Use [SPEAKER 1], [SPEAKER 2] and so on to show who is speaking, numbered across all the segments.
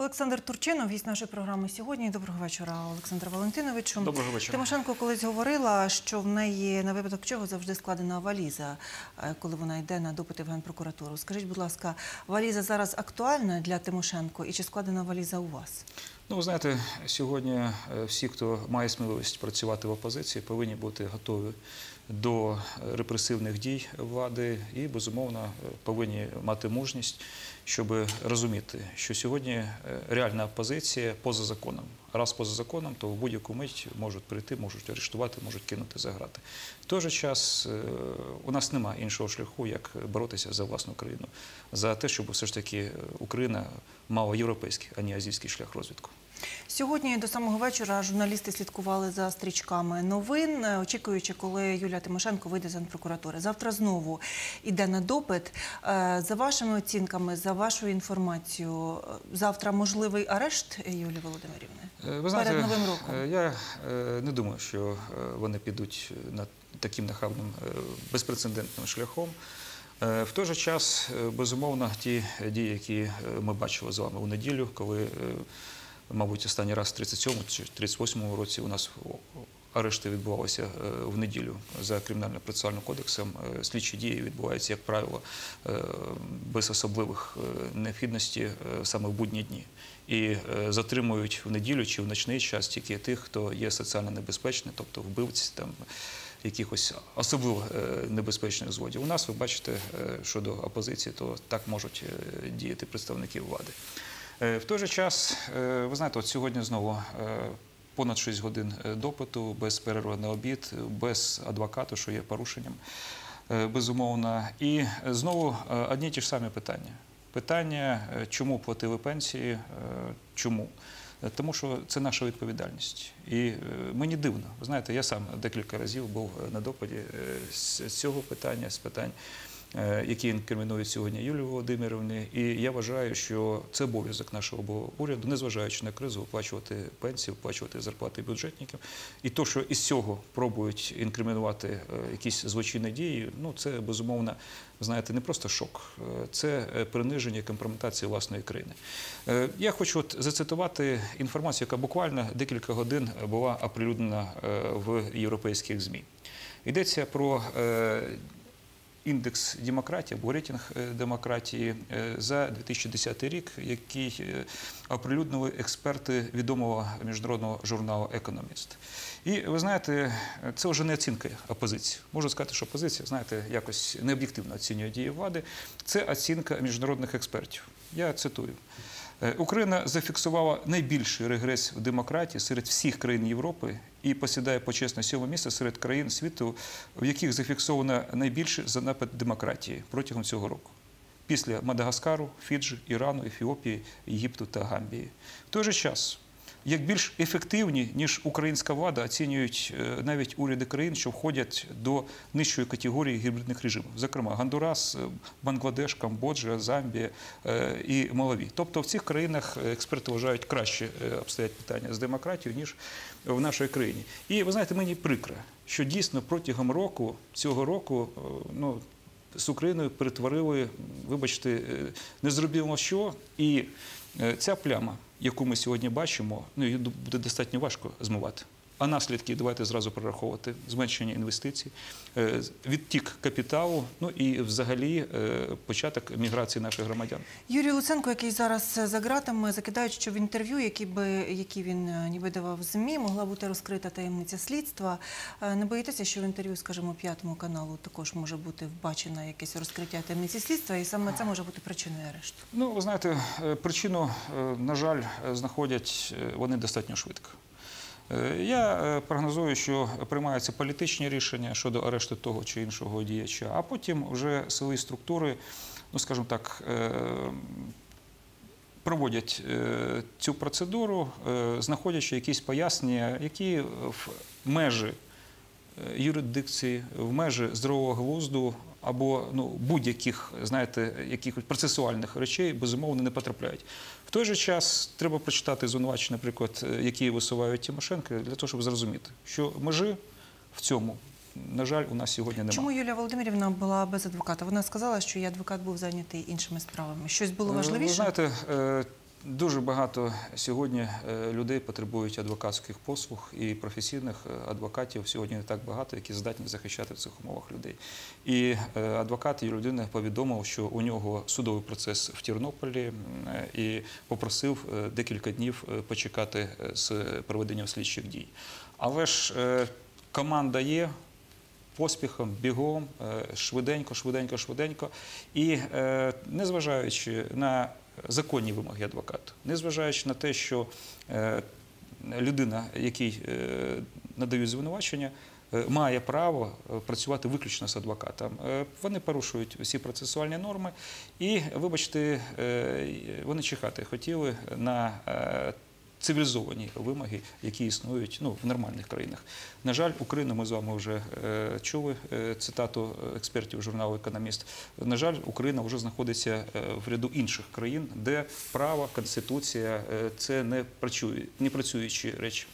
[SPEAKER 1] Олександр Турчинов, гість нашої програми сьогодні. Доброго вечора, Олександр Валентиновичу.
[SPEAKER 2] Доброго вечора.
[SPEAKER 1] Тимошенко колись говорила, що в неї на випадок чого завжди складена валіза, е, коли вона йде на допити в Генпрокуратуру. Скажіть, будь ласка, валіза зараз актуальна для Тимошенко і чи складена валіза у вас?
[SPEAKER 2] Ну, ви знаєте, сьогодні е, всі, хто має сміливість працювати в опозиції, повинні бути готові до е, репресивних дій влади і, безумовно, е, повинні мати мужність, щоб розуміти, що сьогодні реальна опозиція поза законом. Раз поза законом, то в будь-яку мить можуть прийти, можуть арештувати, можуть кинути за грати. В той же час е, у нас немає іншого шляху, як боротися за власну країну, за те, щоб все ж таки е, Україна мала європейський, а не азійський шлях розвитку.
[SPEAKER 1] Сьогодні до самого вечора журналісти слідкували за стрічками новин, е, очікуючи, коли Юлія Тимошенко вийде з Генпрокуратури. Завтра знову йде на допит. Е, За вашими оцінками, за вашою інформацією, е, завтра можливий арешт Юлії Володимирівни
[SPEAKER 2] Ви знаєте,
[SPEAKER 1] перед новим роком.
[SPEAKER 2] я не думаю, що вони підуть на таким нахабним безпрецедентним шляхом. В той же час, безумовно, ті дії, які ми бачили з вами у неділю, коли, мабуть, останній раз в 37-му чи 38-му році у нас арешти відбувалися е, в неділю за кримінальним процесуальним кодексом. Е, Слідчі дії відбуваються, як правило, е, без особливих необхідностей е, саме в будні дні. І затримують в неділю чи в ночний час тільки тих, хто є соціально небезпечний, тобто вбивці там якихось особливо небезпечних злодів. У нас ви бачите щодо опозиції, то так можуть діяти представники влади. Е, В той же час, е, ви знаєте, от сьогодні знову е, понад 6 годин допиту, без перерви на обід, без адвоката, що є порушенням, безумовно. І знову одні й ті ж самі питання. Питання, чому платили пенсії, чому? Тому що це наша відповідальність. І мені дивно. Ви знаєте, я сам декілька разів був на допиті е, з цього питання, з питань, які інкримінують сьогодні Юлію Володимирівні. І я вважаю, що це обов'язок нашого уряду, незважаючи на кризу, оплачувати пенсії, оплачувати зарплати бюджетників. І то, що із цього пробують інкримінувати е, якісь злочинні дії, ну це безумовно, знаєте, не просто шок, е, це е, приниження і компрометація власної країни. Е, Я хочу от зацитувати інформацію, яка буквально декілька годин була оприлюднена е, в європейських ЗМІ. Йдеться про е, індекс демократії або рейтинг е, демократії е, за 2010 рік, який е, оприлюднили експерти відомого міжнародного журналу Економіст. І ви знаєте, це вже не оцінка опозиції. Можу сказати, що опозиція, знаєте, якось необ'єктивно оцінює дії влади. Це оцінка міжнародних експертів. Я цитую. Україна зафіксувала найбільший регрес в демократії серед всіх країн Європи і посідає почесне сьоме місце серед країн світу, в яких зафіксовано найбільший занапад демократії протягом цього року. Після Мадагаскару, Фіджі, Ірану, Ефіопії, Єгипту та Гамбії. В той же час, як більш ефективні, ніж українська влада, оцінюють е, навіть уряди країн, що входять до нижчої категорії гібридних режимів, зокрема Гондурас, е, Бангладеш, Камбоджа, Замбія е, і Малаві. Тобто в цих країнах експерти вважають краще обстоять питання з демократією, ніж в нашій країні. І ви знаєте, мені прикро, що дійсно протягом року цього року ну. З Україною перетворили, вибачте, е, незрозуміло що, і ця пляма, яку ми сьогодні бачимо, ну її буде достатньо важко змивати. А наслідки давайте зразу прораховувати зменшення інвестицій, е, відтік капіталу, ну і взагалі е, початок міграції наших громадян.
[SPEAKER 1] Юрій Луценко, який зараз за ґратами, закидають, що в інтерв'ю, які, би, які він е, ніби давав ЗМІ, могла бути розкрита таємниця слідства. Е, Не боїтеся, що в інтерв'ю, скажімо, п'ятому каналу також може бути вбачено якесь розкриття таємниці слідства, і саме це може бути причиною арешту.
[SPEAKER 2] Ну, ви знаєте, е, причину, е, на жаль, е, знаходять е, вони достатньо швидко. Е, Я е, прогнозую, що приймаються політичні рішення щодо арешту того чи іншого діяча, а потім вже силові структури, ну скажімо так, е, проводять цю процедуру, знаходячи якісь пояснення, які в межі юрисдикції, в межі здорового глузду або ну, будь-яких, знаєте, якихось процесуальних речей безумовно не потрапляють. В той же час треба прочитати звинувачення, наприклад, е, які висувають Тимошенко, для того, щоб зрозуміти, що межі в цьому, на жаль, у нас сьогодні немає.
[SPEAKER 1] Чому Юлія Володимирівна була без адвоката? Вона сказала, що її адвокат був зайнятий іншими справами. Щось було
[SPEAKER 2] Е, Ви
[SPEAKER 1] важливіше?
[SPEAKER 2] знаєте, е, Дуже багато сьогодні е, людей потребують адвокатських послуг і професійних е, адвокатів сьогодні не так багато, які здатні захищати в цих умовах людей. І е, адвокат і людина повідомив, що у нього судовий процес в Тернополі і попросив декілька днів почекати з проведенням слідчих дій. Але ж команда є, поспіхом, бігом, швиденько, швиденько, швиденько. І незважаючи на законні вимоги адвоката, незважаючи на те, що е, людина, якій е, надають звинувачення, е, має право працювати виключно з адвокатом. Вони порушують всі процесуальні норми, і, вибачте, вони чекати хотіли на цивілізовані вимоги, які існують ну, в нормальних країнах. На жаль, Україна, ми з вами вже е, чули е, цитату експертів журналу Економіст. На жаль, Україна вже знаходиться е, в ряду інших країн, де право, конституція е, це не працює, не працюючі речі.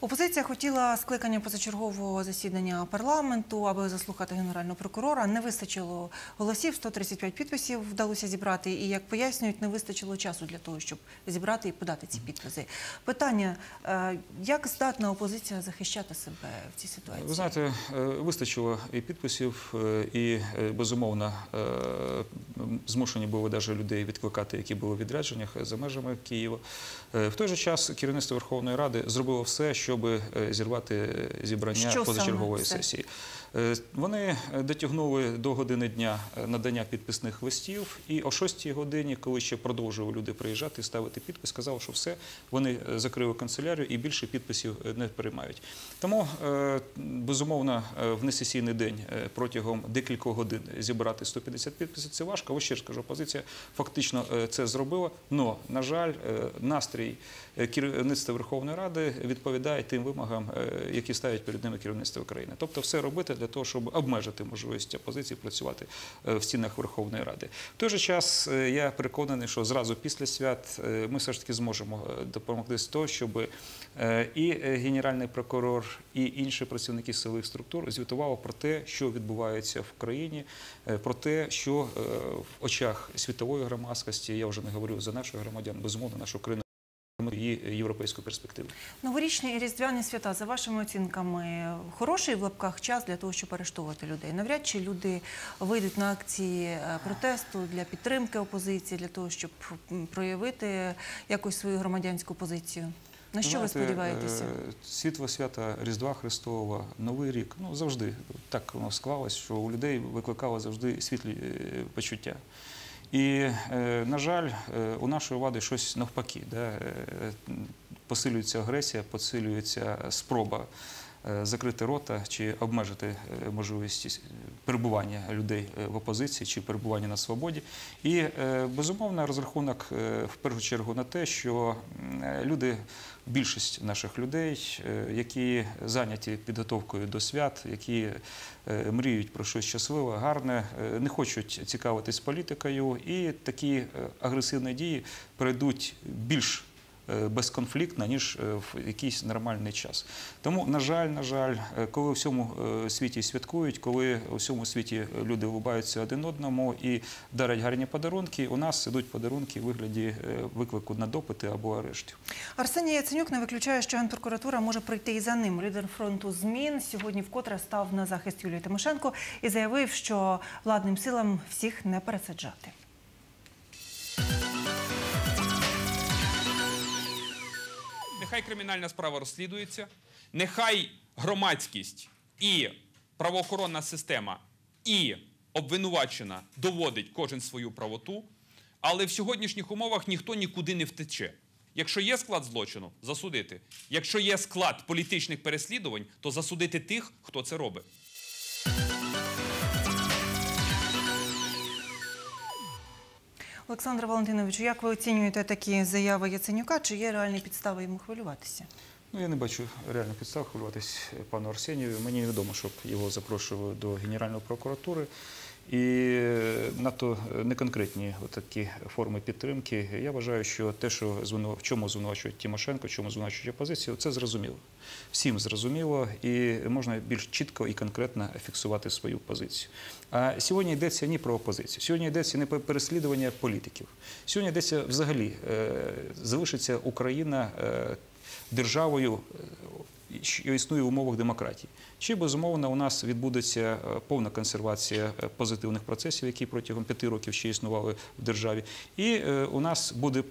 [SPEAKER 1] Опозиція хотіла скликання позачергового засідання парламенту, аби заслухати генерального прокурора. Не вистачило голосів, 135 підписів вдалося зібрати. І як пояснюють, не вистачило часу для того, щоб зібрати і подати ці підписи. Питання: е, як здатна опозиція захищати себе в цій ситуації?
[SPEAKER 2] Ви знаєте, е, вистачило і підписів, е, і безумовно змушені були навіть людей відкликати, які були в відрядженнях за межами Києва. В той же час керівництво Верховної Ради зробило все, щоб зірвати зібрання
[SPEAKER 1] Що саме
[SPEAKER 2] позачергової сесії. Е, Вони дотягнули до години дня е, надання підписних листів, і о 6 годині, коли ще продовжували люди приїжджати і ставити підпис, сказали, що все, вони е, закрили канцелярію і більше підписів е, не приймають. Тому, е, безумовно, е, в несесійний день е, протягом декількох годин зібрати 150 підписів це важко. Але ще ж кажу, опозиція фактично е, це зробила. Но, на жаль, е, настрій е, керівництва Верховної Ради відповідає тим вимогам, е, які ставить перед ними керівництво України. Тобто, все робити для того, щоб обмежити можливість опозиції працювати е, в стінах Верховної Ради. В той же час е, я переконаний, що зразу після свят е, ми все ж таки зможемо допомогти з того, щоб і генеральний прокурор, і інші працівники силових структур звітували про те, що відбувається в країні, про те, що в очах світової громадськості, я вже не говорю за наших громадян, безумовно, нашу країну її європейську перспективу.
[SPEAKER 1] Новорічні і різдвяні свята, за вашими оцінками, хороший в лапках час для того, щоб арештовувати людей. Навряд чи люди вийдуть на акції е, протесту для підтримки опозиції, для того, щоб проявити якось свою громадянську позицію. На що ви сподіваєтеся?
[SPEAKER 2] е, Світло свята Різдва Христового, Новий рік. Ну завжди так воно склалось, що у людей викликало завжди світлі е, почуття. І, е, на жаль, е, у нашої влади щось навпаки. Да? е, Посилюється агресія, посилюється спроба закрити рота чи обмежити е, можливість е, перебування людей е, в опозиції чи перебування на свободі. І е, безумовно розрахунок е, в першу чергу на те, що е, люди, більшість наших людей, е, які зайняті підготовкою до свят, які е, мріють про щось щасливе, гарне, е, не хочуть цікавитись політикою, і такі е, агресивні дії перейдуть більш е, безконфліктно, ніж е, в якийсь нормальний час. Тому, на жаль, на жаль, е, коли у всьому світі святкують, коли у всьому світі люди улыбаються один одному і дарять гарні подарунки, у нас ідуть подарунки у вигляді виклику на допити або арештів.
[SPEAKER 1] Арсеній Яценюк не виключає, що Генпрокуратура може прийти і за ним. Лідер фронту змін сьогодні вкотре став на захист Юлії Тимошенко і заявив, що владним силам всіх не пересаджати.
[SPEAKER 3] Нехай кримінальна справа розслідується, нехай громадськість і правоохоронна система і обвинувачена доводить кожен свою правоту, але в сьогоднішніх умовах ніхто нікуди не втече. Якщо є склад злочину, засудити. Якщо є склад політичних переслідувань, то засудити тих, хто це робить.
[SPEAKER 1] Олександр Валентиновичу, як ви оцінюєте такі заяви Яценюка? Чи є реальні підстави йому хвилюватися?
[SPEAKER 2] Ну, я не бачу реальних підстав хвилюватись пану Арсенію. Мені відомо, щоб його запрошували до Генеральної прокуратури. І е, надто неконкретні такі форми підтримки. Я вважаю, що те, що в чому звинувачують Тимошенко, в чому звинувачують опозицію, це зрозуміло. Всім зрозуміло, і можна більш чітко і конкретно фіксувати свою позицію. А сьогодні йдеться не про опозицію. Сьогодні йдеться не про переслідування політиків. Сьогодні йдеться взагалі, е, залишиться Україна е, державою, е, що існує в умовах демократії. Чи безумовно у нас відбудеться е, повна консервація е, позитивних процесів, які протягом п'яти років ще існували в державі, і е, у нас буде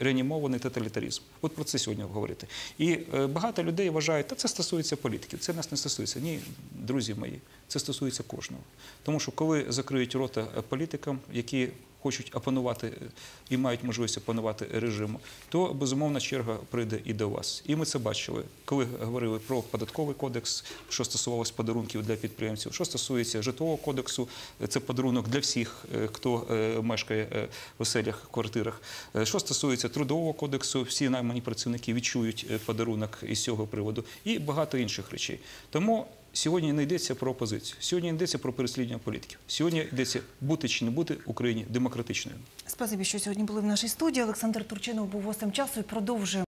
[SPEAKER 2] реанімований тоталітаризм. От про це сьогодні говорити. І багато людей вважають, та це стосується політиків. Це нас не стосується. Ні, друзі мої, це стосується кожного. Тому що коли закриють рота політикам, які хочуть опанувати е, і мають можливість опанувати режиму, то безумовно черга прийде і до вас. І ми це бачили, коли говорили про податковий кодекс, що стосувалось подарунків для підприємців, що стосується житлового кодексу, е, це подарунок для всіх, е, хто мешкає в оселях, квартирах. Що стосується трудового кодексу, всі наймані працівники відчують подарунок із цього приводу, і багато інших речей. Тому Сьогодні не йдеться про опозицію, сьогодні не йдеться про переслідування політиків. Сьогодні йдеться бути чи не бути Україні демократичною.
[SPEAKER 1] Спасибі, що сьогодні були в нашій студії. Олександр Турчинов був гостем часу і продовжує.